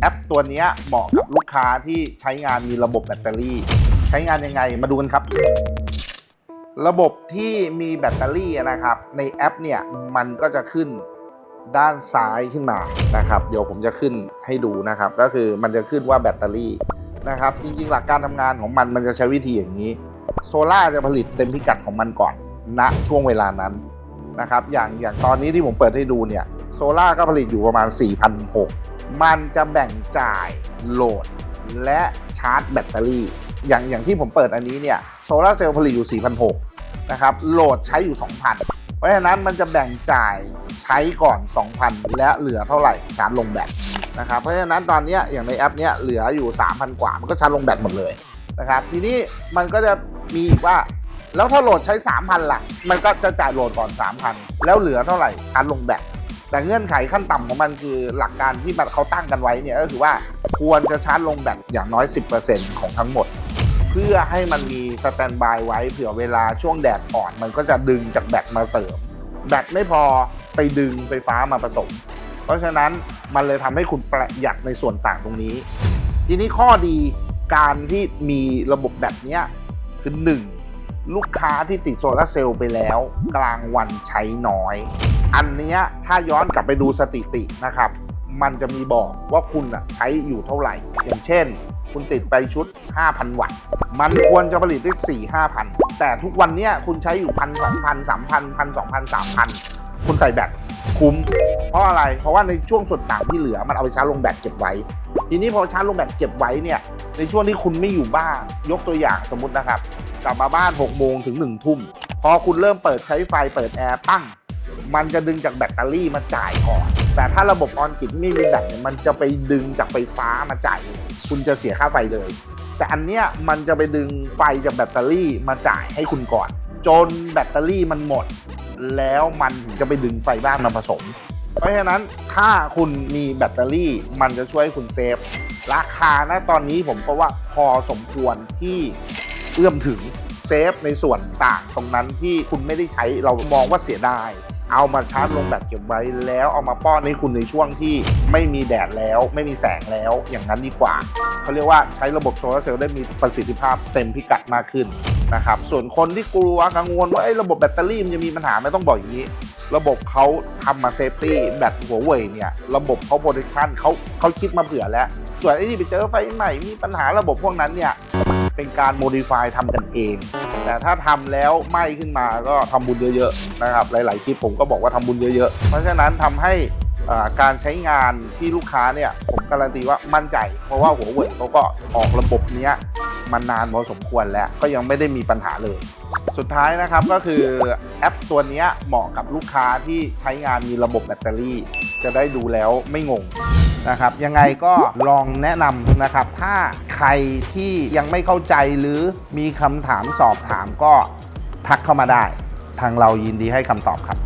แอปตัวนี้เหมาะกับลูกค้าที่ใช้งานมีระบบแบตเตอรี่ ใช้งานยังไงมาดูกันครับ ระบบที่มีแบตเตอรี่นะครับ ในแอปเนี่ยมันก็จะขึ้นด้านซ้ายขึ้นมานะครับ เดี๋ยวผมจะขึ้นให้ดูนะครับ ก็คือมันจะขึ้นว่าแบตเตอรี่นะครับ จริงๆ หลักการทำงานของมันมันจะใช้วิธีอย่างนี้ โซล่าจะผลิตเต็มพิกัดของมันก่อนณช่วงเวลานั้นนะครับ อย่างอย่างตอนนี้ที่ผมเปิดให้ดูเนี่ยโซล่าก็ผลิตอยู่ประมาณ4,600 มันจะแบ่งจ่ายโหลดและชาร์จแบตเตอรี่ อย่างอย่างที่ผมเปิดอันนี้เนี่ยโซลาเซลล์ผลิตอยู่ 4,600 นะครับ โหลดใช้อยู่ 2,000 เพราะฉะนั้นมันจะแบ่งจ่ายใช้ก่อน 2,000 และเหลือเท่าไหร่ชาร์จลงแบตนะครับ เพราะฉะนั้นตอนนี้อย่างในแอปเนี้ยเหลืออยู่ 3,000 กว่า มันก็ชาร์จลงแบตหมดเลยนะครับ ทีนี้มันก็จะมีอีกว่า แล้วถ้าโหลดใช้ 3,000ล่ะ มันก็จะจ่ายโหลดก่อน 3,000 แล้วเหลือเท่าไหร่ชาร์จลงแบต แต่เงื่อนไขขั้นต่ำของมันคือหลักการที่มันเขาตั้งกันไว้เนี่ยก็คือว่าควรจะชาร์จลงแบตอย่างน้อย 10%ของทั้งหมด เพื่อให้มันมีสแตนบายไว้เผื่อเวลาช่วงแดดอ่อน มันก็จะดึงจากแบตมาเสริม แบตไม่พอไปดึงไฟฟ้ามาผสม เพราะฉะนั้นมันเลยทำให้คุณประหยัดในส่วนต่างตรงนี้ ทีนี้ข้อดีการที่มีระบบแบบเนี้ยคือ 1. ลูกค้าที่ติดโซลาเซลล์ไปแล้ว กลางวันใช้น้อย อันเนี้ยถ้าย้อนกลับไปดูสถิตินะครับ มันจะมีบอกว่าคุณอะใช้อยู่เท่าไหร่ อย่างเช่น คุณติดไปชุด 5,000 วัตต์ มันควรจะผลิตได้ 4 5,000 แต่ทุกวันเนี้ยคุณใช้อยู่พันสองพันสามพันพันสองพันสามพันคุณใส่แบตคุ้ม เพราะอะไร เพราะว่าในช่วงส่วนต่างที่เหลือมันเอาไปชาร์จลงแบตเก็บไว้ ทีนี้พอชาร์จลงแบตเก็บไว้เนี่ย ในช่วงที่คุณไม่อยู่บ้าน ยกตัวอย่างสมมตินะครับ กลับมาบ้าน6โมงถึง1ทุ่มพอคุณเริ่มเปิดใช้ไฟเปิดแอร์ปั้ง มันจะดึงจากแบตเตอรี่มาจ่ายก่อน แต่ถ้าระบบออนกิจไม่มีแบตเนี่ยมันจะไปดึงจากไฟฟ้ามาจ่าย คุณจะเสียค่าไฟเลย แต่อันเนี้ยมันจะไปดึงไฟจากแบตเตอรี่มาจ่ายให้คุณก่อน จนแบตเตอรี่มันหมด แล้วมันถึงจะไปดึงไฟบ้านมาผสม เพราะฉะนั้นถ้าคุณมีแบตเตอรี่มันจะช่วยให้คุณเซฟราคานะตอนนี้ผมก็ว่าพอสมควรที่ เอื้อมถึงเซฟในส่วนต่างตรงนั้นที่คุณไม่ได้ใช้เรามองว่าเสียดายเอามาชาร์จลงแบตเก็บไว้แล้วเอามาป้อนให้คุณในช่วงที่ไม่มีแดดแล้ว ไม่มีแสงแล้วอย่างนั้นดีกว่าเขาเรียกว่าใช้ระบบโซลาร์เซลล์ได้มีประสิทธิภาพเต็มพิกัดมากขึ้นนะครับส่วนคนที่กลัวกังวลว่าเอ้ระบบแบตเตอรี่มันจะมีปัญหาไม่ต้องบอกอย่างนี้ ระบบเขาทำมาเซฟตี้แบตหัวเว่ยเนี่ยระบบเขาโปรเทคชันเขาเขาคิดมาเผื่อแล้ว ส่วนไอ้ที่ไปเจอไฟใหม่มีปัญหาระบบพวกนั้นเนี่ย เป็นการโมดิฟายทำกันเอง แต่ถ้าทำแล้วไหม้ขึ้นมาก็ทำบุญเยอะๆนะครับหลายๆคลิปผมก็บอกว่าทำบุญเยอะๆ เพราะฉะนั้นทำให้การใช้งานที่ลูกค้าเนี่ยผมการันตีว่ามั่นใจ เพราะว่าหัวเว่ยเขาก็ออกระบบเนี้ยมานานพอสมควรแล้วก็ยังไม่ได้มีปัญหาเลย สุดท้ายนะครับก็คือแอปตัวนี้เหมาะกับลูกค้าที่ใช้งานมีระบบแบตเตอรี่ จะได้ดูแล้วไม่งง นะครับ ยังไงก็ลองแนะนำนะครับ ถ้าใครที่ยังไม่เข้าใจหรือมีคำถามสอบถามก็ทักเข้ามาได้ ทางเรายินดีให้คำตอบครับ